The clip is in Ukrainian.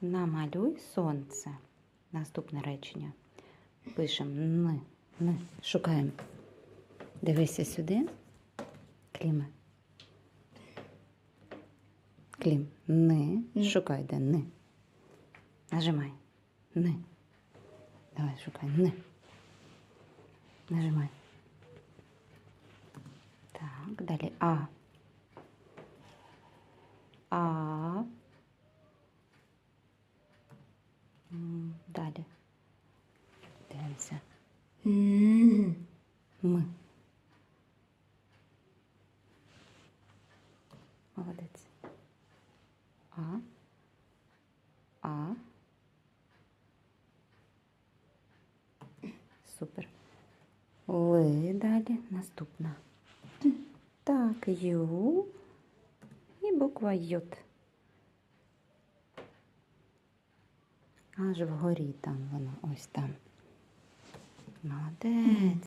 Намалюй сонце. Наступне речення. Пишемо н, н. Шукаємо. Дивися сюди. Кліме. Клім. Ни. Шукай де ни. Нажимай. Ни. Давай, шукай. Ни. Нажимай. Так, далі А. А. Далі. Дивимося. М. М. Молодець. А. А. Супер. Ли далі. Наступна. Так, Ю. І буква Йот. Аж вгорі там вона, ось там. Молодець.